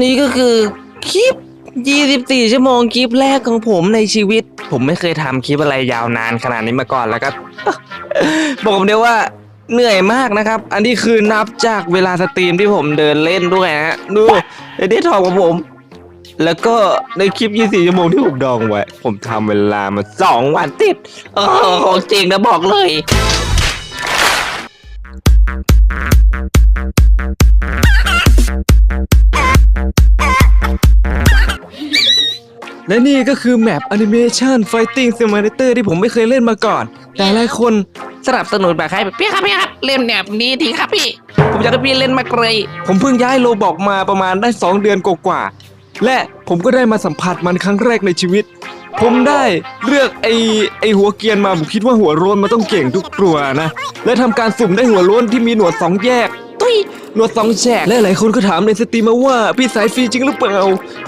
นี่ก็คือคลิป 24 ชั่วโมงคลิปแรกของผมในชีวิต ผมไม่เคยทำคลิปอะไรยาวนานขนาดนี้มาก่อนแล้วก็ บอกผมเดียวว่าเหนื่อยมากนะครับ อันนี้คือนับจากเวลาสตรีมที่ผมเดินเล่นด้วยฮะ ดูไอเดททองของผม แล้วก็ในคลิป 24 ชั่วโมงที่ผมดองไว้ ผมทำเวลามา 2 วันติดออของจริงนะบอกเลย และนี่ก็คือแมป Animation Fighting Simulator ที่ผมไม่เคยเล่นมาก่อน แต่หลายคนสนับสนุนแบบใครแบบพี่ครับพี่ครับเล่นแบบนี้ทีครับพี่ ผมอยากให้พี่เล่นมากเลย ผมเพิ่งย้ายโลบอกมาประมาณได้ 2 เดือนกว่าๆและผมก็ได้มาสัมผัสมันครั้งแรกในชีวิต ผมได้เลือกไอไอหัวเกรียนมาผมคิดว่าหัวโล้นมันต้องเก่งทุกตัวนะ และทำการสุ่มได้หัวโล้นที่มีหนวดสองแยกตุ ยหนวดสองแฉกและหลายคนก็ถามในสตรีมมาว่าพี่สายฟรีจริงหรือเปล่า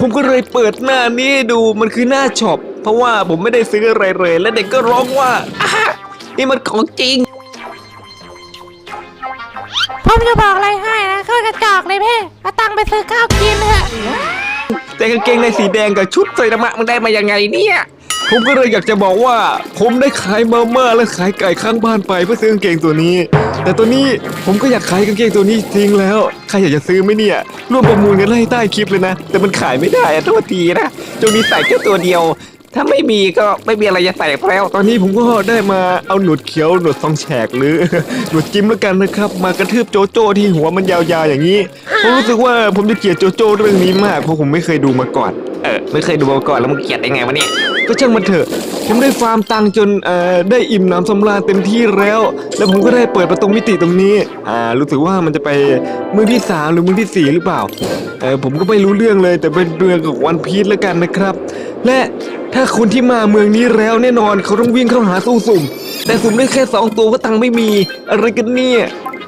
ผมก็เลยเปิดหน้านี้ให้ดูมันคือหน้าช็อปเพราะว่าผมไม่ได้ซื้ออะไรเลย และเด็กก็ร้องว่าอะนี่มันของจริง ผมจะบอกอะไรให้นะคือกระจอกเลยเพ่เอาตังค์ไปซื้อข้าวกินเถอะแต่กางเกงในสีแดงกับชุดใส่ธรรมะมันได้มายังไงเนี่ย ผมก็เลยอยากจะบอกว่า ผมได้ขายมาม่าและขายไก่ข้างบ้านไปเพื่อซื้อกางเกงตัวนี้ แต่ตัวนี้ผมก็อยากขายกางเกงตัวนี้จริงแล้วใครอยากจะซื้อไหมเนี่ยร่วมประมูลกันไล่ใต้คลิปเลยนะ แต่มันขายไม่ได้อะโทษทีนะจงมีใส่แค่ตัวเดียว ถ้าไม่มีก็ไม่มีอะไรจะใส่แล้ว ตอนนี้ผมก็ได้มาเอาหนวดเขียวหนวดซองแฉกหรือ หนวดจิ้มแล้วกันนะครับ มากระทืบโจโจ้ที่หัวมันยาวๆอย่างนี้ผมรู้สึกว่าผมจะเกลียดโจโจ้เรื่องนี้มากเพราะผมไม่เคยดูมาก่อนเออไม่เคยดูมาก่อนแล้วมึงเกลียดได้ไงวะเนี่ย ก็ช่างมันเถอะ ผมได้ฟาร์มตังค์จนเอ่อได้อิ่มหน้ำสำราญเต็มที่แล้ว แล้วผมก็ได้เปิดประตูมิติตรงนี้อ่ารู้สึกว่ามันจะไปเมืองที่สามหรือเมืองที่สี่หรือเปล่าเออผมก็ไม่รู้เรื่องเลยแต่เป็นเมืองของวันพีชแล้วกันนะครับ และถ้าคนที่มาเมืองนี้แล้วแน่นอนเขาต้องวิ่งเข้าหาตู้สุ่ม แต่สุ่มได้แค่สองตัวก็ตังค์ไม่มีอะไรกันเนี่ย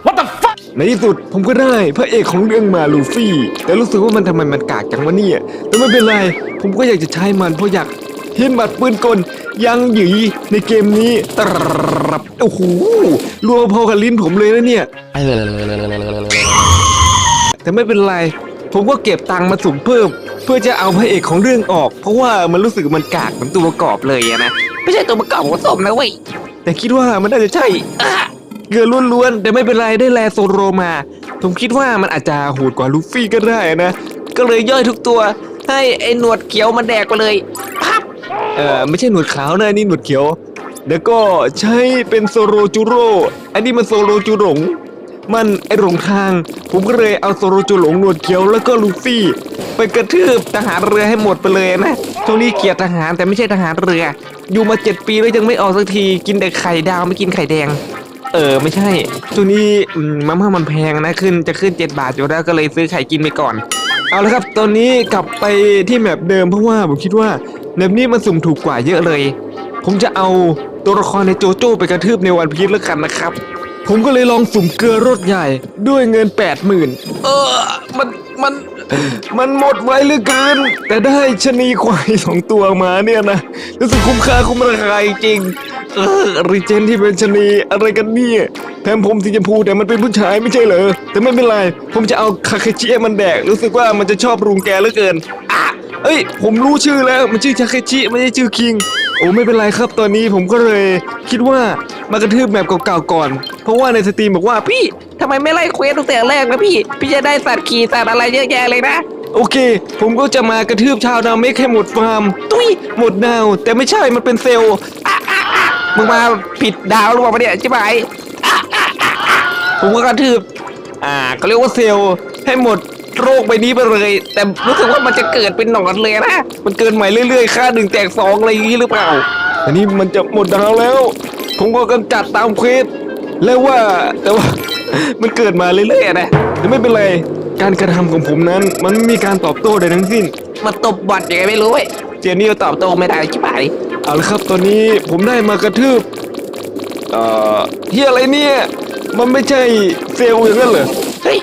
What the fuck ในที่สุดผมก็ได้พระเอกของเรื่องมาลูฟี่ แต่รู้สึกว่ามันทำไมมันกากจังวะเนี่ยแต่ไม่เป็นไร ผมก็อยากจะใช้มันเพราะอยาก เห็นบัตรปืนกลยังหยีในเกมนี้ตรับโอ้โหรัวพอกับลิ้นผมเลยนะเนี่ย แต่ไม่เป็นไร ผมก็เก็บตังค์มาสุ่มเพิ่ม เพื่อจะเอาพระเอกของเรื่องออก เพราะว่ามันรู้สึกมันกากเหมือนตัวประกอบเลยอะนะ ไม่ใช่ตัวประกอบของสมนะเว้ย แต่คิดว่ามันน่าจะใช่อะเกลือล้วนๆ แต่ไม่เป็นไรได้แลโซโรมา ผมคิดว่ามันอาจจะโหดกว่าลูฟี่ก็ได้นะ ก็เลยย่อยทุกตัว ให้ไอ้หนวดเขียวมันแดกไปเลยพับ เออไม่ใช่หนวดขาวนะนี่หนวดเขียว แล้วก็ใช้เป็นโซโรจูโร่อันนี้มันโซโรจูหลง มันไอหลงทาง ผมก็เลยเอาโซโรจูหลงหนวดเขียวแล้วก็ลูฟี่ ไปกระทืบทหารเรือให้หมดไปเลยนะช่วงนี้เกลียดทหารแต่ไม่ใช่ทหารเรือ อยู่มาเจ็ดปีแล้วยังไม่ออกสักทีกินแต่ไข่ดาวไม่กินไข่แดง เออไม่ใช่ช่วงนี้อืมมาม่ามันแพงนะขึ้นจะขึ้น7บาทอยู่แล้วก็เลยซื้อไข่กินไปก่อน เอาละครับ ตอนนี้กลับไปที่แมปเดิมเพราะว่าผมคิดว่าแมปนี้มันสุ่มถูกกว่าเยอะเลย ผมจะเอาตัวละครในโจโจ้ไปกระทืบในวันพีชแล้วกันนะครับ ผมก็เลยลองสุ่มเกลือรถใหญ่ด้วยเงิน 80,000เออ มันมันมันหมดไวเหลือเกิน แต่ได้ชะนีควายสองตัวมาเนี่ยนะรู้สึกคุ้มค่าคุ้มราคาจริง เออรีเจนที่เป็นชนีอะไรกันเนี่ยแถมผมสีชมพูแต่มันเป็นผู้ชายไม่ใช่เหรอแต่ไม่เป็นไร ผมจะเอาคาเคชิมันแดกรู้สึกว่ามันจะชอบรุงแกเหลือเกินอะเอ้ย ผมรู้ชื่อแล้วมันชื่อชาเคชิไม่ใช่ชื่อคิงโอ้ไม่เป็นไรครับตอนนี้ผมก็เลยคิดว่ามากระทืบแบบเก่าๆก่อน เพราะว่าในสตรีมบอกว่าพี่ทำไมไม่ไล่เควสตั้งแต่แรกนะพี่ พี่จะได้สัตว์ขี่สัตว์อะไรเยอะแยะเลยนะ โอเค ผมก็จะมากระทืบชาวนาเมฆให้หมดฟาร์ม ตุ้ยหมดดาว แต่ไม่ใช่มันเป็นเซลล์ มึงมาผิดดาวหรือเปล่าเนี่ยใช่ไหมอะอะอะอะผมก็กระทืบ อ่าก็เรียกว่าเซลล์ให้หมดโรคใบนี้ไปเลย แต่รู้สึกว่ามันจะเกิดเป็นหนอนเลยนะ มันเกินใหม่เรื่อยๆ ค่าหนึ่งแจกสองอะไรอย่างนี้หรือเปล่า อันนี้มันจะหมดดาวแล้ว ผมก็กำจัดตามเควสแล้วว่าแต่ว่า มันเกิดมาเรื่อยๆนะแต่ไม่เป็นไร การกระทำของผมนั้น มันไม่มีการตอบโต้ใดทั้งสิ้น มาตบบอดยังไงไม่รู้เว้ยเจนนี่ก็ตอบโต้ไม่ได้ชิบหาย เอาละครับตอนนี้ผมได้มากระทืบเอ่อเฮียอะไรเนี่ย มันไม่ใช่เซลล์อย่างนั้นเหรอเฮ้ย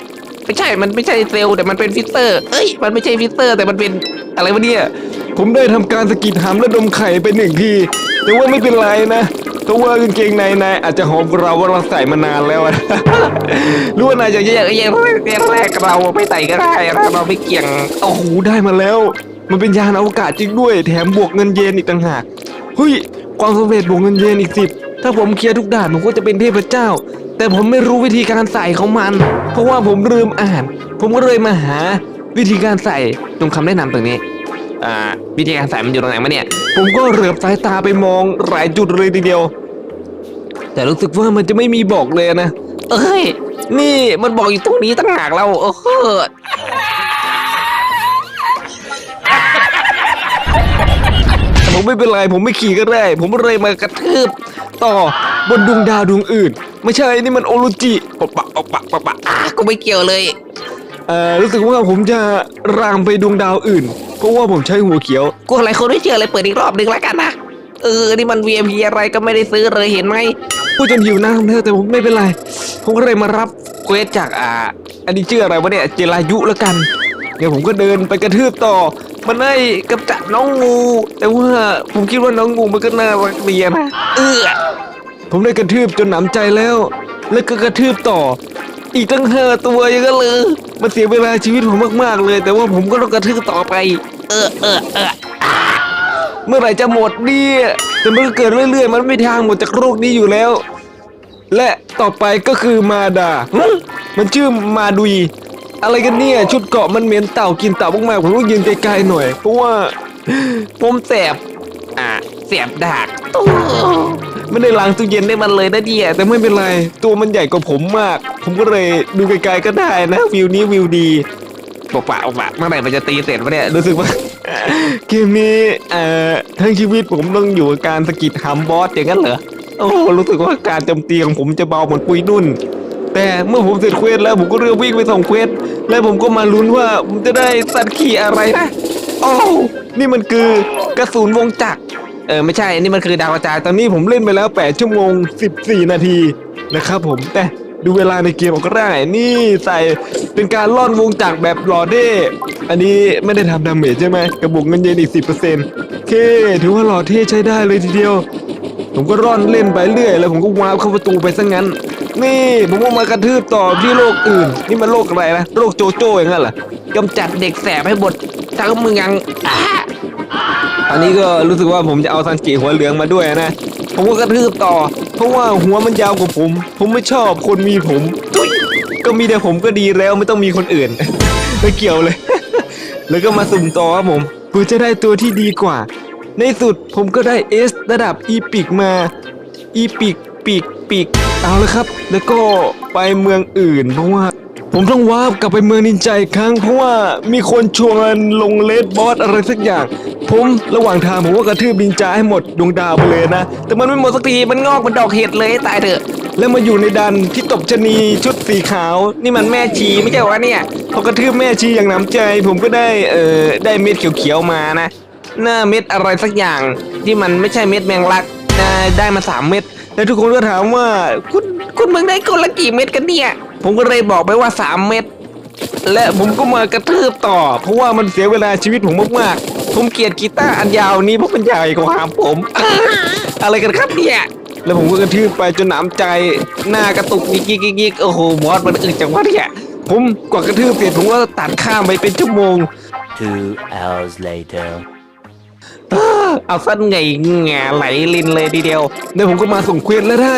ไม่ใช่ มันไม่ใช่เซลล์แต่มันเป็นฟิลเตอร์เอ้ย มันไม่ใช่ฟิลเตอร์ แต่มันเป็นอะไรวะเนี่ย ผมได้ทำการสะกิดหามและดมไข่ไปหนึ่งที แต่ว่าไม่เป็นไรนะเพราะว่ากางเกงในนายอาจจะหอมกว่าเราว่าเราใส่มานานแล้วอะรู้ว่านายจะแยกแยกแยกแรกเราไม่ใส่ก็ได้นะเราไม่เกี่ยง โอ้โหได้มาแล้ว มันเป็นยานอวกาศจริงด้วย แถมบวกเงินเยนอีกต่างหาก เฮ้ยความสำเร็จบวกเงินเยนอีกสิบถ้าผมเคลียร์ทุกด่านผมก็จะเป็นเทพเจ้า แต่ผมไม่รู้วิธีการใส่ของมัน เพราะว่าผมลืมอ่าน ผมก็เลยมาหาวิธีการใส่ตรงคำแนะนำตรงนี้อ่าวิธีการใส่มันอยู่ตรงไหนมาเนี่ย ผมก็เหลือบสายตาไปมองหลายจุดเลยทีเดียว แต่รู้สึกว่ามันจะไม่มีบอกเลยนะ เอ้ย นี่มันบอกอยู่ตรงนี้ตั้งหากเราโอ้โไม่เป็นไรผมไม่ขี่ก็ได้ ผมเลยมากระทืบต่อบนดวงดาวดวงอื่น ไม่ใช่นี่มันโอโรจิปะปะปะปะปะปะอะก็ไม่เกี่ยวเลย เอ่อรู้สึกว่าผมจะรางไปดวงดาวอื่น เพราะว่าผมใช้หัวเขียวกูอะไรคนไม่เชื่อเลยเปิดอีกรอบหนึ่งแล้วกันนะ เออ นี่มัน VIP อะไรก็ไม่ได้ซื้อเลยเห็นไหมพูดจนหิวน้ำแล้วแต่ผมไม่เป็นไร ผมก็เลยมารับเควสจากอ่า อันนี้ชื่ออะไรวะเนี่ยเจรายุแล้วกัน เดี๋ยวผมก็เดินไปกระทืบต่อ มันให้กำจัดน้องงู แต่ว่าผมคิดว่าน้องงูมันก็น่ารักดีนะเออผมได้กระทืบจนหนำใจแล้ว แล้วก็กระทืบต่อ อีกตั้งห้าตัวยังก็เลยมันเสียเวลาชีวิตผมมากๆเลย แต่ว่าผมก็ต้องกระทืบต่อไป เออเออเออเมื่อไหร่จะหมดเนี่ยแต่มันก็เกิดเรื่อยๆ มันไม่มีทางหมดจากโรคนี้อยู่แล้ว และต่อไปก็คือมาดาหึมันชื่อมาดุย อะไรกันเนี่ย ชุดเกาะมันเหม็นเต่ากินเต่ามากๆผมต้องยืนไกลๆหน่อย เพราะว่าผมแสบอ่าเสียบดากตู้ไม่ได้ล้างตู้เย็นได้มันเลยนะเดียแต่ไม่เป็นไร ตัวมันใหญ่กว่าผมมาก ผมก็เลยดูไกลๆก็ได้นะ วิวนี้วิวดีปะปะปะเมื่อไหร่มันจะตีเสร็จวะเนี่ยรู้สึกว่าเกมนี้เอ่อทั้งชีวิตผมต้องอยู่กับการสกิดหามบอสอย่างนั้นเหรอโอ้รู้สึกว่าการโจมตีของผมจะเบาเหมือนปุยนุ่น แต่เมื่อผมเสร็จเควสแล้วผมก็เริ่มวิ่งไปส่งเควสแล้วผมก็มาลุ้นว่าผมจะได้สัตว์ขี่อะไรนะโอ้าวนี่มันคือกระสุนวงจักรเออไม่ใช่นี่มันคือดาวกระจายตอนนี้ผมเล่นไปแล้ว 8 ชั่วโมง 14 นาทีนะครับผมแต่ดูเวลาในเกมออกก็ได้ นี่ใส่เป็นการล่อนวงจักรแบบหลอเด้อันนี้ไม่ได้ทำดาเมจใช่ไหมกระบุกเงินเย็นอีก 10%โอเค ถือว่าหลอเท่ใช้ได้เลยทีเดียว ผมก็ร่อนเล่นไปเรื่อยแล้วผมก็วาร์ปเข้าประตูไปซะงั้น นี่ผมก็มากระทืบต่อที่โลกอื่น นี่มันโลกอะไรนะโลกโจโจ้อย่างนั้นเหรอกำจัดเด็กแสบให้หมดทั้งเมืองอ่าตอนนี้ก็รู้สึกว่าผมจะเอาซันจิหัวเหลืองมาด้วยนะ ผมก็กระทืบต่อ เพราะว่าหัวมันยาวกว่าผม ผมไม่ชอบคนมีผมก็มีแต่ผมก็ดีแล้วไม่ต้องมีคนอื่นไม่เกี่ยวเลย แล้วก็มาสุ่มต่อครับผมเพื่อจะได้ตัวที่ดีกว่า ในสุดผมก็ได้เอสระดับอีปิกมา อีปิกปีกปีกเอาละครับ แล้วก็ไปเมืองอื่น เพราะว่า ผมต้องวาร์ปกลับไปเมืองนินจาอีกครั้ง เพราะว่ามีคนชวนลงเลดบอสอะไรสักอย่าง ผมระหว่างทางผมก็กระทืบนินจาให้หมดดวงดาวไปเลยนะ แต่มันไม่หมดสักทีมันงอกเป็นดอกเห็ดเลยตายเถอะ แล้วมาอยู่ในดันที่ตบชนีชุดสีขาว นี่มันแม่ชีไม่ใช่วะเนี่ยพอกระทืบแม่ชีอย่างน้ำใจ ผมก็ได้เอ่อได้เม็ดเขียวๆมานะ หน้าเม็ดอะไรสักอย่าง ที่มันไม่ใช่เม็ดแมงลักได้ได้มาสามเม็ดแล้วทุกคนก็ถามว่าคุณคุณมึงได้คนละกี่เม็ดกันเนี่ย ผมก็เลยบอกไปว่าสามเม็ดและผมก็มากระทืบต่อ เพราะว่ามันเสียเวลาชีวิตผมมากๆ ผมเกลียดกีตาร์อันยาวนี้เพราะมันใหญ่กว่าหามผม อะไรกันครับเนี่ยแล้วผมก็กระทืบไปจนหนำใจหน้ากระตุกยิกยิกยิกยิกโอ้โหบอสมันอึดจังวะเนี่ยผมกว่ากระทืบเสร็จผมก็ตัดข้ามไปเป็นชั่วโมง Two hours later. เอาสั้นไงแงไหลลินเลยทีเดียวเดี๋ยวผมก็มาส่งเควสแล้วได้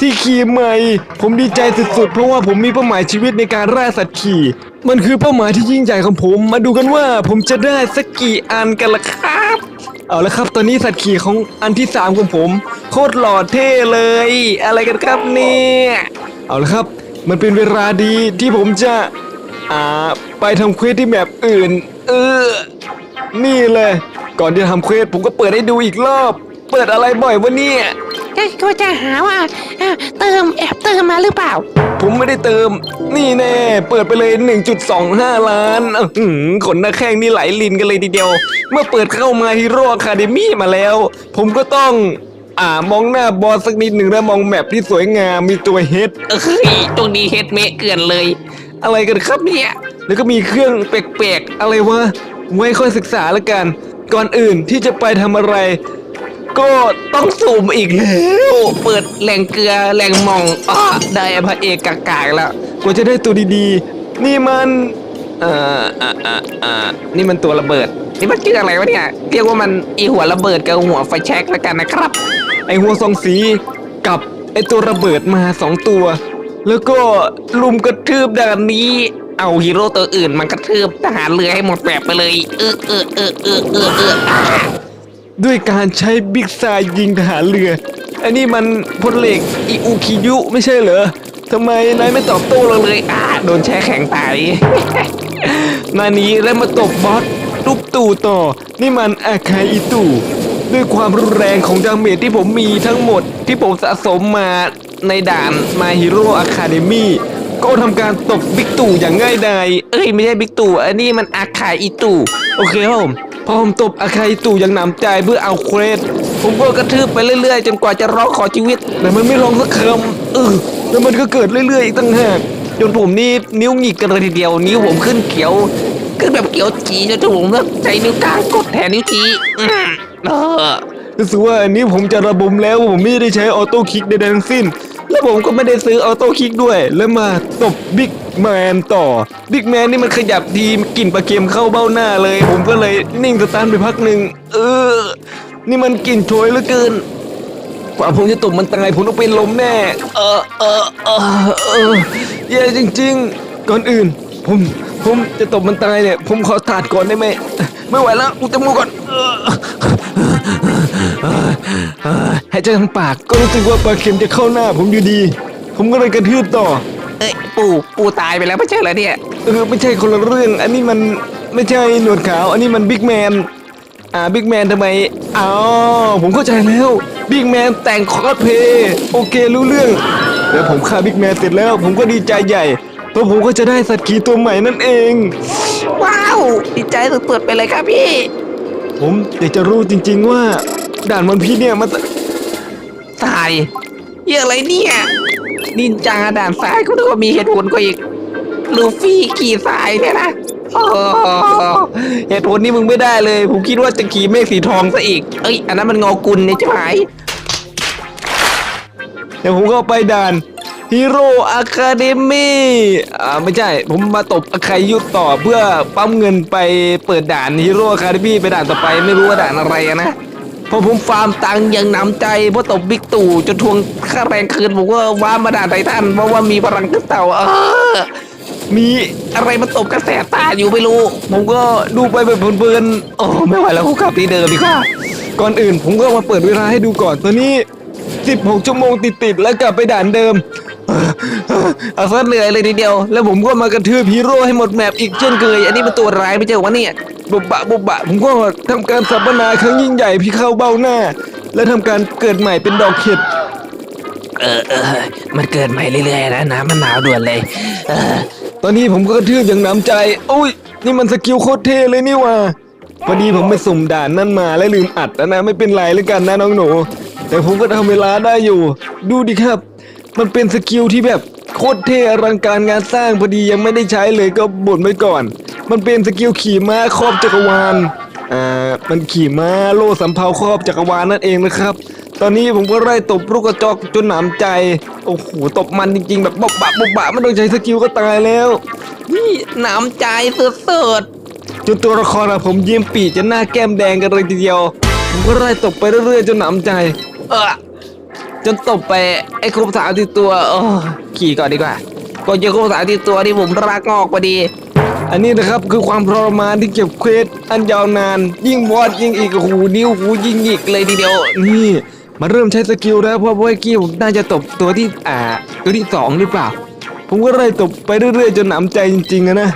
ที่ขี่ใหม่ ผมดีใจสุดๆ เพราะว่าผมมีเป้าหมายชีวิตในการล่าสัตว์ขี่ มันคือเป้าหมายที่ยิ่งใหญ่ของผม มาดูกันว่าผมจะได้สักกี่อันกันล่ะครับ เอาละครับ ตอนนี้สัตว์ขี่ของอันที่สามของผม โคตรหล่อเท่เลย อะไรกันครับเนี่ยเอาละครับมันเป็นเวลาดีที่ผมจะอ่าไปทำเควสที่แบบอื่น เออ นี่เลย ก่อนที่จะทำเควสผมก็เปิดให้ดูอีกรอบ เปิดอะไรบ่อยวะเนี่ยก็ก็จะหาว่าอะเติมแอบเติมมาหรือเปล่า ผมไม่ได้เติม นี่แน่ เปิดไปเลย 1.25 ล้านอื้อหือขนหน้าแข้งนี่ไหลลินกันเลยทีเดียว เมื่อเปิดเข้ามาฮีโร่อะคาเดมี่มาแล้ว ผมก็ต้อง อ่ามองหน้าบอสสักนิดหนึ่งแล้วมองแมปที่สวยงามมีตัวเฮดเอ้ยตรงนี้เฮดเมะเกินเลย อะไรกันครับเนี่ย แล้วก็มีเครื่องแปลกๆ อะไรวะ ไว้ค่อยศึกษาแล้วกัน ก่อนอื่นที่จะไปทำอะไร ก็ต้องสุ่มอีกแล้วเปิดแหล่งเกลือแหล่งมองอ้อได้พระเอกกากๆแล้วกว่าจะได้ตัวดีๆ นี่มันเอ่ออ่าอ่าอ่านี่มันตัวระเบิด นี่มันชื่ออะไรวะเนี่ยเรียกว่ามันอีหัวระเบิดกับหัวไฟแช็กแล้วกันนะครับ ไอหัวสองสีกับไอตัวระเบิดมาสองตัว แล้วก็ลุมกระทืบด่านนี้ เอาฮีโร่ตัวอื่นมันกระทืบทหารเรือให้หมดแบบไปเลย เออเออเออเออเออเอออ่าด้วยการใช้บิ๊กไซายยิงทหารเรือ อันนี้มันพลเหล็กอิอุคิยุไม่ใช่เหรอทำไมนายไม่ตอบโต้เราเลยอ่าโดนแช่แข็งตาย นานี้แล้วมาตบบอสลูกตู่ต่อ นี่มันอาคายอิตู่ด้วยความรุนแรงของดาเมจที่ผมมีทั้งหมดที่ผมสะสมมาในด่าน My Hero Academy ก็ทำการตบบิ๊กตู่อย่างง่ายดายเอ้ยไม่ใช่บิ๊กตู่อันนี้มันอาคาอิตู่โอเคครับผมพอผมตบอาคาอิตู่อย่างหนำใจเพื่อเอาเครดผมก็กระทืบไปเรื่อยๆ จนกว่าจะร้องขอชีวิตแต่มันไม่ร้องสักคำเออแล้วมันก็เกิดเรื่อยๆอีกตั้งหากจนผมนี่นิ้วหงิกกันเลยทีเดียว นิ้วผมขึ้นเขียวขึ้นแบบเขียวจีจนผมต้องใช้นิ้วกลางกดแทนนิ้วจีเออรู้สึกว่าอันนี้ผมจะระบมแล้วผมไม่ได้ใช้ออโต้คลิกใดๆทั้งสิ้น แล้วผมก็ไม่ได้ซื้อออโต้คลิกด้วย แล้วมาตบบิ๊กแมนต่อ บิ๊กแมนนี่มันขยับดีกลิ่นปลาเค็มเข้าเบ้าหน้าเลย ผมก็เลยนิ่งสตาร์ไปพักหนึ่งเออ นี่มันกลิ่นโชยเหลือเกินกว่าผมจะตบมันตายผมต้องเป็นลมแน่ เออเออเออเออแย่จริง ๆ ก่อนอื่น ผมผมจะตบมันตายเนี่ย ผมขอถาดก่อนได้ไหม ไม่ไหวแล้วอุดจมูกก่อน เออเออเออหายใจทางปากก็รู้สึกว่าปลาเค็มจะเข้าหน้าผมอยู่ดี ผมก็เลยกระทืบต่อ เอ้ยปู่ปู่ตายไปแล้วไม่ใช่เหรอเนี่ย เออไม่ใช่คนละเรื่อง อันนี้มันไม่ใช่หนวดขาว อันนี้มันบิ๊กแมน อ่าบิ๊กแมนทำไมอ้าวผมเข้าใจแล้วบิ๊กแมนแต่งคอสเพย์โอเครู้เรื่อง แล้วผมฆ่าบิ๊กแมนเสร็จแล้ว ผมก็ดีใจใหญ่เพราะผมก็จะได้สัตว์ขี่ตัวใหม่นั่นเอง ว้าว ดีใจสุดๆไปเลยครับพี่ ผมอยากจะรู้จริงๆว่า ด่านวันพี่เนี่ยมันตายเหี้ยอะไรเนี่ย นินจาด่านซ้ายก็นึกว่ามีเหตุผลกว่าอีก ลูฟี่ขี่สายเนี่ยนะโอ้โหเหตุผลนี่มึงไม่ได้เลย ผมคิดว่าจะขี่เมฆสีทองซะอีก เอ้ย อันนั้นมันงอกุลเนี่ยจะหายเดี๋ยวผมก็ไปด่าน ฮีโร่อะคาเดมี่อ่าไม่ใช่ ผมมาตบอคายุต่อเพื่อปั๊มเงินไปเปิดด่านฮีโร่อะคาเดมี่ไปด่านต่อไปไม่รู้ว่าด่านอะไรอะนะพอผมฟาร์มตังค์อย่างหนำใจเพราะตบบิ๊กตู่จนทวงค่าแรงคืนผมก็ว้ามาด่านไททันเพราะว่ามีพลังขึ้นเต่าเออมีอะไรมาตบกระแสตาอยู่ไม่รู้ ผมก็ดูไปแบบเพลินๆโอ้ไม่ไหวแล้วผมกลับที่เดิมดีกว่าก่อนอื่นผมก็มาเปิดเวลาให้ดูก่อนตอนนี้ 16 ชั่วโมงติดๆแล้วกลับไปด่านเดิม เอาซะเหนื่อยเลยทีเดียว แล้วผมก็มากระทืบฮีโร่ให้หมดแมปอีกเช่นเคยอันนี้เป็นตัวร้ายไม่ใช่เหรอวะเนี่ยบุบบะบุบบะผมก็ทำการสัปนาครั้งยิ่งใหญ่พี่เข้าเบ้าหน้า และทำการเกิดใหม่เป็นดอกเห็ดเออเออมันเกิดใหม่เรื่อยๆนะน้ำมันหนาวด่วนเลยเออตอนนี้ผมก็กระทืบอย่างหน้ำใจโอ้ยนี่มันสกิลโคตรเท่เลยนี่หว่าพอดีผมไปสุ่มด่านนั่นมาและลืมอัดนะนะไม่เป็นไรแล้วกันนะน้องหนู แต่ผมก็ทำเวลาได้อยู่ ดูดิครับ มันเป็นสกิลที่แบบโคตรเท่อลังการงานสร้างพอดียังไม่ได้ใช้เลยก็บ่นไว้ก่อน มันเป็นสกิลขี่ม้าครอบจักรวาลอ่ามันขี่ม้าโล่สำเภาครอบจักรวาลนั่นเองนะครับ ตอนนี้ผมก็ไล่ตบลูกกระจอกจนหนำใจโอ้โหตบมันจริง ๆ แบบบบะบบะไม่ต้องใช้สกิลก็ตายแล้วนี่หนำใจสุดๆจนตัวละครอะผมยิ้มปีจนหน้าแก้มแดงกันเลยทีเดียวผมก็ไล่ตบไปเรื่อยๆจนหนำใจ เออ จนตบไปไอ้ครบสามที่ตัวโอ้ขี่ก่อนดีกว่าก่อนจะครบสามที่ตัวที่ผมรักงอกพอดี อันนี้นะครับคือความทรมานที่เก็บเควสอันยาวนาน ยิ่งวอดยิ่งอีกหูนิ้วหูยิ่งอีกเลยทีเดียวนี่มาเริ่มใช้สกิลแล้วเพราะว่าเมื่อกี้ผมน่าจะตบตัวที่อ่าตัวที่สองหรือเปล่า ผมก็เลยตบไปเรื่อยๆจนหนำใจจริงๆอะนะ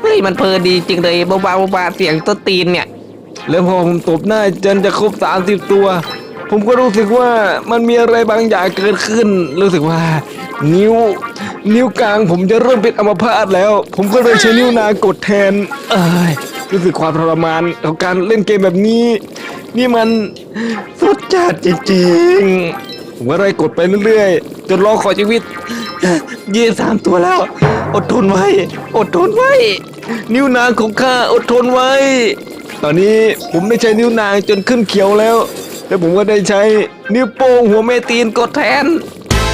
เฮ้ยมันเพลินดีจริงเลยเบาๆเบาๆเสียงต้นตีนเนี่ยแล้วพอผมตบหน้าจนจะครบ30 ตัว ผมก็รู้สึกว่ามันมีอะไรบางอย่างเกิดขึ้น รู้สึกว่า นิ้ว นิ้วกลางผมจะเริ่มเป็นอัมพาตแล้ว ผมก็เลยใช้นิ้วนางกดแทน เอ้ยรู้สึกความทรมานของการเล่นเกมแบบนี้ นี่มันสุดจัดจริงๆผมก็เลยกดไปเรื่อยๆจนรอขอชีวิตยี่สามตัวแล้ว อดทนไว้ อดทนไว้ นิ้วนางของข้าอดทนไว้ ตอนนี้ผมได้ใช้นิ้วนางจนขึ้นเขียวแล้ว แแล้วผมก็ได้ใช้นิ้วโป้งหัวเมตีนกดแทน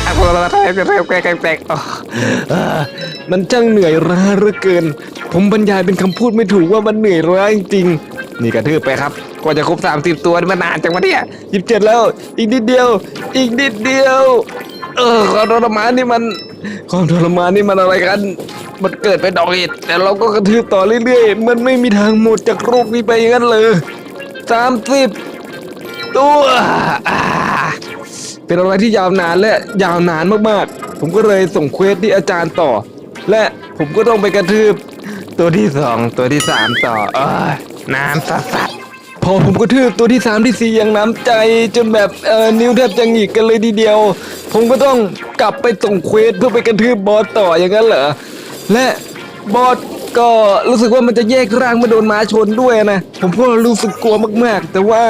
อะพอแตกแตกแตกแตกแตกอ๋อมันช่างเหนื่อยล้าเหลือเกิน ผมบรรยายเป็นคำพูดไม่ถูกว่ามันเหนื่อยล้าจริงๆนี่กระทืบไปครับ กว่าจะครบ 30 ตัวมันนานจังวะเนี่ยยิบเจ็ดแล้ว อีกนิดเดียว อีกนิดเดียว เออความทรมานนี่มันความทรมานนี่มันอะไรกัน มันเกิดเป็นดอกเห็ดแต่เราก็กระทืบต่อเรื่อยๆ มันไม่มีทางหมดจากโรคนี้ไปอย่างนั้นเลยสามสิบ ตัวอ่าเป็นอะไรที่ยาวนานและยาวนานมากๆ ผมก็เลยส่งเควสที่อาจารย์ต่อ และผมก็ต้องไปกระทืบ ตัวที่สองตัวที่สามต่อเออนานสัสสัสพอผมกระทืบตัวที่สามที่สี่อย่างน้ำใจจนแบบเออนิ้วแทบจะหงิกกันเลยทีเดียว ผมก็ต้องกลับไปส่งเควสเพื่อไปกระทืบบอสต่ออย่างนั้นเหรอและบอส ก็รู้สึกว่ามันจะแยกร่างมาโดนม้าชนด้วยนะ ผมก็รู้สึกกลัวมากๆ แต่ว่า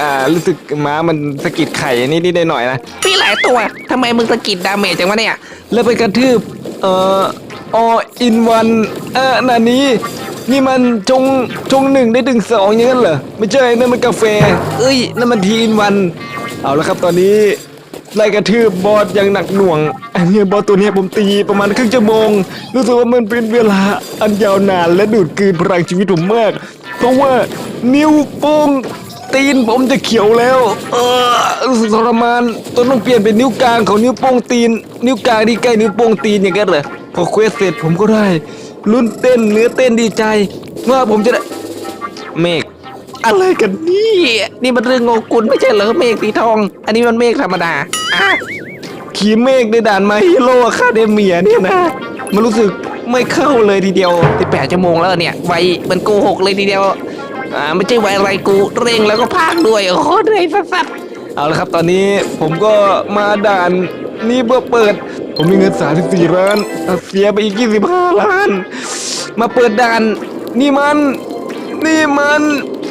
อ่ารู้สึกม้ามันสะกิดไข่นิดๆหน่อยๆนะมีหลายตัวทำไมมึงสะกิดดาเมจจังวะเนี่ย แล้วไปกระทืบเอ่อออินวันเออนานี้ นี่มันจงจงหนึ่งได้ถึงสองอย่างนั้นเหรอไม่ใช่นั่นมันกาแฟ เอ้ยนั่นมันทีอินวัน เอาละครับตอนนี้ ไล่กระทืบบอสอย่างหนักหน่วง อันนี้บอสตัวนี้ผมตีประมาณครึ่งชั่วโมง รู้สึกว่ามันเป็นเวลาอันยาวนานและดูดกลืนพลังชีวิตผมมาก เพราะว่านิ้วโป้งตีนผมจะเขียวแล้ว เออรู้สึกทรมานต้นต้องเปลี่ยนเป็นนิ้วกลางของนิ้วโป้งตีน นิ้วกลางที่ใกล้นิ้วโป้งตีนอย่างนั้นเหรอพอเควสเสร็จผมก็ได้ลุ้นเต้นเนื้อเต้นดีใจ ว่าผมจะได้เมฆ อะไรกันนี่ นี่มันเรื่องโงกุลไม่ใช่เหรอเมฆสีทอง อันนี้มันเมฆธรรมดาอะขี่เมฆในด่านมาฮีโร่คาเดเมียเนี่ยนะ มันรู้สึกไม่เข้าเลยทีเดียวสิบแปดชั่วโมงแล้วเนี่ย ไวมันโกหกเลยทีเดียว อ่าไม่ใช่ไวอะไรกูเร่งแล้วก็พากด้วยโอ้โหเหนื่อยสัสเอาละครับตอนนี้ผมก็มาด่านนี่เพื่อเปิด ผมมีเงิน 34 ล้านอะเสียไปอีก 25 ล้าน มาเปิดด่าน นี่มัน นี่มัน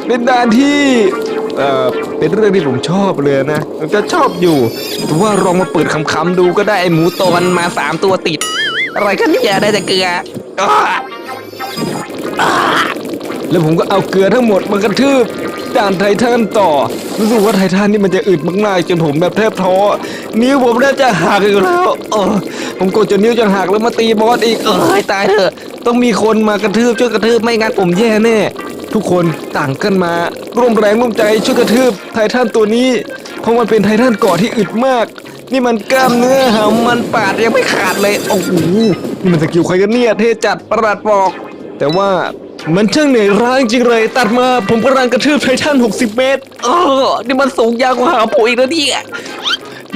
เป็นด่านที่เอ่อเป็นเรื่องที่ผมชอบเลยนะก็ชอบอยู่แต่ว่าลองมาเปิดคำๆดูก็ได้ไอหมูตอนมาสามตัวติด อะไรกันเนี่ยได้แต่เกลืออ้อแล้วผมก็เอาเกลือทั้งหมดมากระทืบด่านไททันต่อ รู้สึกว่าไททันนี่มันจะอึดมากๆ จนผมแบบแทบท้อ นิ้วผมน่าจะหักอยู่แล้ว เออ ผมกดจนนิ้วจะหักแล้วมาตีบอสอีก เออตายเถอะ ต้องมีคนมากระทืบช่วยกระทืบไม่งั้นผมแย่แน่ ทุกคนต่างกันมา ร่วมแรงร่วมใจช่วยกระทืบไททันตัวนี้ เพราะมันเป็นไททันเกาะที่อึดมาก นี่มันกล้ามเนื้อหำมันปาดยังไม่ขาดเลยโอ้โหนี่มันสกิลใครกันเนี่ยเทจัดประหลาดบอก แต่ว่ามันช่างเหนื่อยร้ายจริงเลย ตัดมาผมกำลังกระทืบไททัน 60 เมตรเออนี่มันสูงยาวกว่าหาปุ๋ยแล้วเนี่ย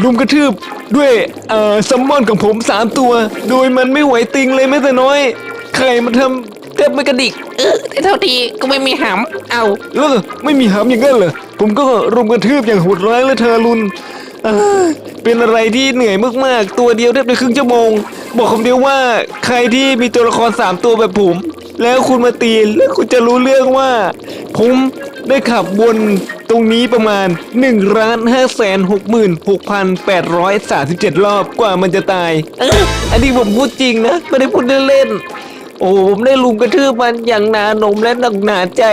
ลุมกระทืบด้วยเอ่อซัมมอนของผม 3 ตัว โดยมันไม่ไหวติงเลยแม้แต่น้อย ใครมาทำ แทบไม่กระดิกเออเท่าทีก็ไม่มีหำเอาเออไม่มีหามอย่างนั้นเหรอผมก็รุมกระทืบอย่างโหดร้ายและทารุณเออเป็นอะไรที่เหนื่อยมากๆ ตัวเดียวแทบไปครึ่งชั่วโมง บอกคำเดียวว่าใครที่มีตัวละคร3ตัวแบบผม แล้วคุณมาตีแล้วคุณจะรู้เรื่องว่า ผมได้ขับวนตรงนี้ประมาณ1ล้าน5แสน6หมื่น6,837รอบกว่ามันจะตายอออันนี้ผมพูดจริงนะ ไม่ได้พูดเล่นๆ โอ้ผมได้ลุมกระทืบมันอย่างหนาหนมและหนักหนาใจ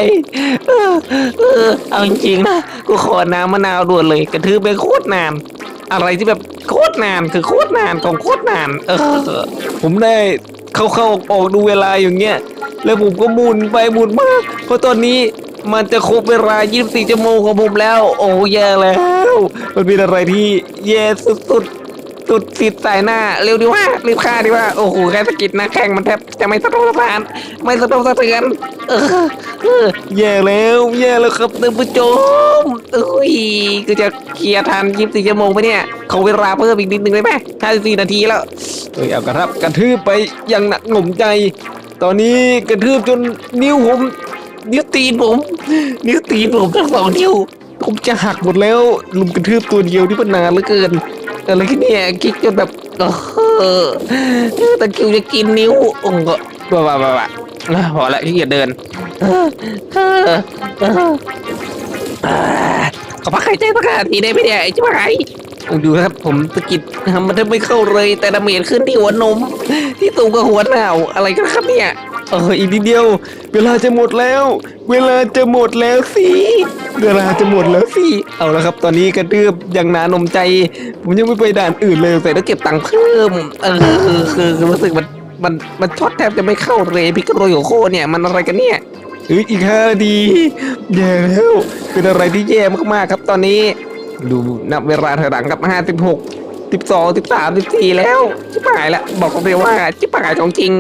เออเออเอาจริงๆนะกูขอน้ำมะนาวด่วนเลยกระทืบไปโคตรนาน อะไรที่แบบโคตรนานคือโคตรนานของโคตรนาน เออ ผมได้เข้าเข้าออกออกดูเวลาอย่างเงี้ยแล้วผมก็หมุนไปหมุนมาเพราะตอนนี้มันจะครบเวลา 24 ชั่วโมงของผมแล้ว โอ้แย่แล้ว มันเป็นอะไรที่แย่สุดๆ สุดสิทธิ์สายหน้า เร็วดีว่ารีบฆ่าดีว่า โอ้โหแค่สะกิดหนะแข้งมันแทบจะไม่สะทกสะท้าน ไม่สะทกสะเทือนเออเออแย่แล้วแย่แล้วครับท่านผู้ชมเอ้ยกูจะเคลียร์ทันยี่สิบสี่ชั่วโมงไปเนี่ยขอเวลาเพิ่มอีกนิดนึงได้ไหมห้าสิบสี่นาทีแล้วเอ้ยเอากระทับกระทืบไปอย่างหนักหน่วงใจ ตอนนี้กระทืบจนนิ้วผมนิ้วตีนผม นิ้วตีนผมทั้งสองนิ้วผมจะหักหมดแล้วลุมกระทืบตัวเดียวที่มันนานเหลือเกิน อะไรกันเนี่ยคิดจนแบบเออตะคิวจะกินนิ้วอ้โหบ้าบ้าบ้าบ้าอะพอละขี้เกียจเดินเออเออเอออ่าขอพักหายใจสักนาทีได้ไหมเนี่ยไอ้เจ้าไห้ดูครับผมสะกิดทำมันทบไม่เข้าเลยแต่ดาเมจขึ้นที่หัวนม ที่ตูงกับหัวหนาวอะไรกันครับเนี่ย เอออีกนิดเดียว เวลาจะหมดแล้ว เวลาจะหมดแล้วสิเวลาจะหมดแล้วสิเอาละครับ ตอนนี้กระดืบอย่างหนานมใจ ผมยังไม่ไปด่านอื่นเลยแต่ต้องเก็บตังค์เพิ่มเออคือคือคือรู้สึกมันมันมันช็อตแทบจะไม่เข้าเลยพิกโรโยโคเนี่ยมันอะไรกันเนี่ยเอ้ยอีกห้านาทีแย่แล้วเป็นอะไรที่แย่มากๆครับตอนนี้ ดูนับเวลาถอยหลังกับห้าสิบหกสิบสองสิบสามสิบสี่แล้วชิบหายละบอกเลยว่าชิบหายของจริง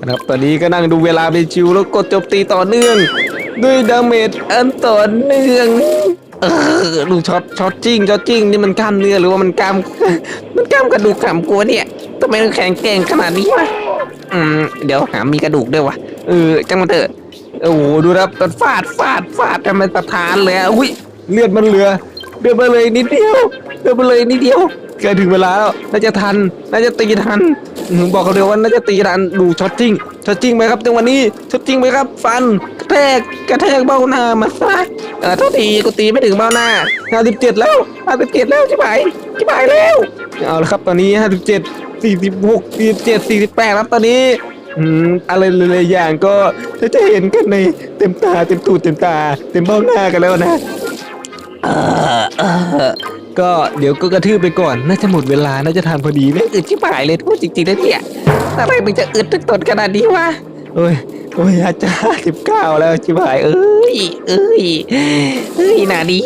นะครับตอนนี้ก็นั่งดูเวลาไปชิวแล้วกดโจมตีต่อเนื่อง ด้วยดาเมจอันต่อเนื่องเออดูช็อตช็อตจริงช็อตจริงนี่มันกล้ามเนื้อหรือว่ามันกล้าม มันกล้ามกระดูกขำกลัวเนี่ยทำไมมันแข็งแกร่งขนาดนี้วะอืมเดี๋ยวหามีกระดูกด้วยวะเออจังมันเถอะโอ้โหดูนะมันฟาดฟาดฟาดทำไมประทานเลยอะอุ้ยเลือดมันเหลือ เลือดมาเลยนิดเดียวเลือดมาเลยนิดเดียวใกล้ถึงเวลาแล้วน่าจะทัน น่าจะตีทันอืมบอกเขาเลยวว่าน่าจะตีทันดูช็อตจริงช็อตจริงไหมครับจังวะนี้ช็อตจริงไหมครับ ฟันกระแทกกระแทกเบ้าหน้ามาซะเออเท่าทีกูตีไม่ถึงเบ้าหน้า57แล้ว57แล้วใช่ไหมใช่ไหมแล้วเอาละครับตอนนี้57 46 47 48ครับตอนนี้อืมอะไรหลายๆอย่างก็จะเห็นกันในเต็มตาเต็มตูดเต็มตา เต็มเบ้าหน้ากันแล้วนะ เออก็เดี๋ยวก็กระทืบไปก่อน น่าจะหมดเวลา น่าจะทานพอดีไม่อึดชิบหายเลยพูดจริงๆนะเนี่ยอะไรมันจะอึดตึกตนขนาดนี้วะโอ้ยโอ้ยอาจารย์สิบเก้าแล้วชิบหายเอ้ย เอ้ยเอ้ยหนาดี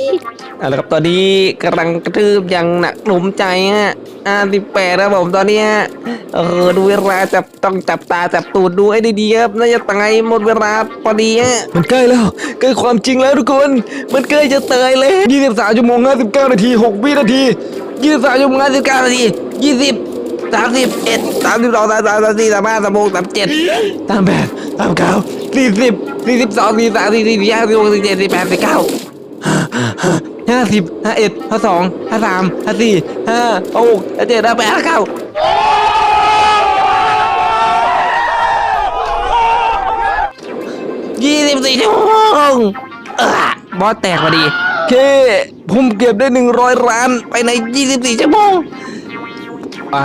เอาละครับตอนนี้กำลังกระทืบอย่างหนักหนุมใจฮะอ่าสิบแปดแล้วผมตอนเนี้ยเออดูเวลาจับต้องจับตาจับตูดดูไอ้ดีๆครับน่าจะตายหมดเวลาพอดีฮะมันใกล้แล้วใกล้ความจริงแล้วทุกคน มันใกล้จะเตยเลย23ชั่วโมง59นาที6วินาที23ชั่วโมง59นาที20 31 32 33 34 35 36 37ตามแบบตามเก้า40 42 43 44 45 46 47 48 49ห้าสิบห้าเอ็ดห้าสองห้าสามห้าสี่ห้าหกห้าเจ็ดห้าแปดห้าเก้ายี่สิบสี่ชั่วโมงเออบอสแตกพอดีโอเคผมเก็บได้หนึ่งร้อยล้านไปในยี่สิบสี่ชั่วโมงอ่า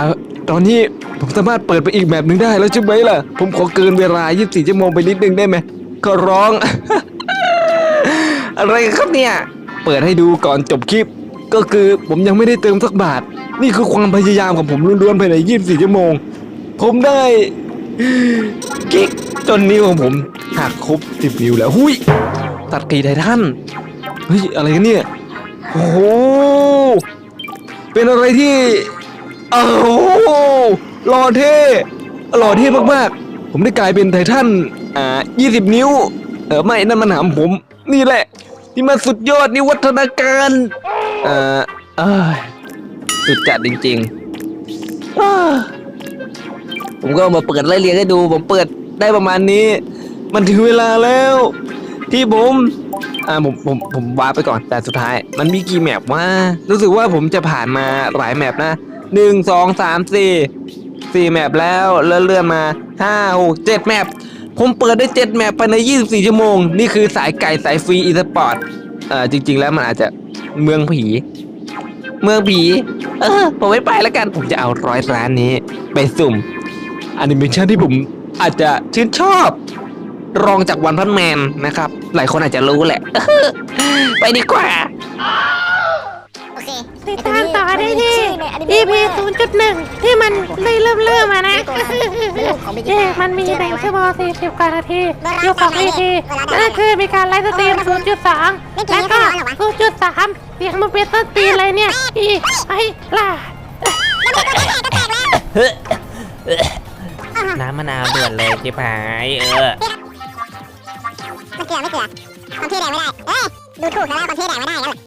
ตอนนี้ ผมสามารถเปิดไปอีกแบบหนึ่งได้แล้วใช่ไหมล่ะ ผมขอเกินเวลา 24 ชั่วโมงไปนิดนึงได้ไหมก็ร้อง อะไรกันครับเนี่ย เปิดให้ดูก่อนจบคลิป ก็คือผมยังไม่ได้เติมสักบาท นี่คือความพยายามของผมล้วนๆภายใน 24 ชั่วโมง ผมได้กิ๊กจนนิ้วของผมหักครบ 10 นิ้วแล้วหุยตัดกรีไททันเฮ้ยอะไรกันเนี่ยโอ้โหเป็นอะไรที่โอ้โห หล่อเท่หล่อเท่มากๆ ผมได้กลายเป็นไททันอ่า20 นิ้ว เออไม่นั่นมันหำผม นี่แหละที่มันสุดยอดนิวัฒนาการเอ่อเอยสุดจัดจริงๆ ผมก็มาเปิดไล่เรียงให้ดู ผมเปิดได้ประมาณนี้ มันถึงเวลาแล้ว ที่ผมอ่าผมผมผมวาร์ปไปก่อนแต่สุดท้าย มันมีกี่แมปว่า รู้สึกว่าผมจะผ่านมาหลายแมปนะ หนึ่งสองสามสี่สี่แมปแล้วเลื่อนมาห้าหกเจ็ดแมปผมเปิดได้เจ็ดแมปภายในยี่สิบสี่ชั่วโมง นี่คือสายไก่สายฟรีอีสปอร์ตเอ่อจริง ๆ แล้วมันอาจจะเมืองผี เมืองผี เออผมไม่ไปแล้วกัน ผมจะเอาร้อยร้านนี้ ไปสุ่มแอนิเมชันที่ผมอาจจะชื่นชอบรองจากวันพันแมนนะครับ หลายคนอาจจะรู้แหละ ไปดีกว่า ติดตามต่อได้ที่ชื่อในอนิเมะ EP 0.1 ที่มันได้เริ่มเริ่มมานะลูกของบิกิเอ๊ะต้ามันมีชื่ออะไรหนึ่งวะชั่วโมง40กว่านาทีเวลาอยู่ของเท่าไหร่ EP เวลาเท่าไหร่นั่นคือมีการไลฟ์สตรีมเออ0.2ไม่กี่แล้วก็ไม่กี่เหรอวะ0.3เสียงมันเป็นต้นตีนอะไรเนี่ยอีไอ้ล่ะน้ำมะนาวด่วนเลยจิบหายเออไม่เกลือไม่เกลือความเท่แดงไม่ได้ เอ้ยดูถูกแล้วว่าความเท่แดงไม่ได้แล้ว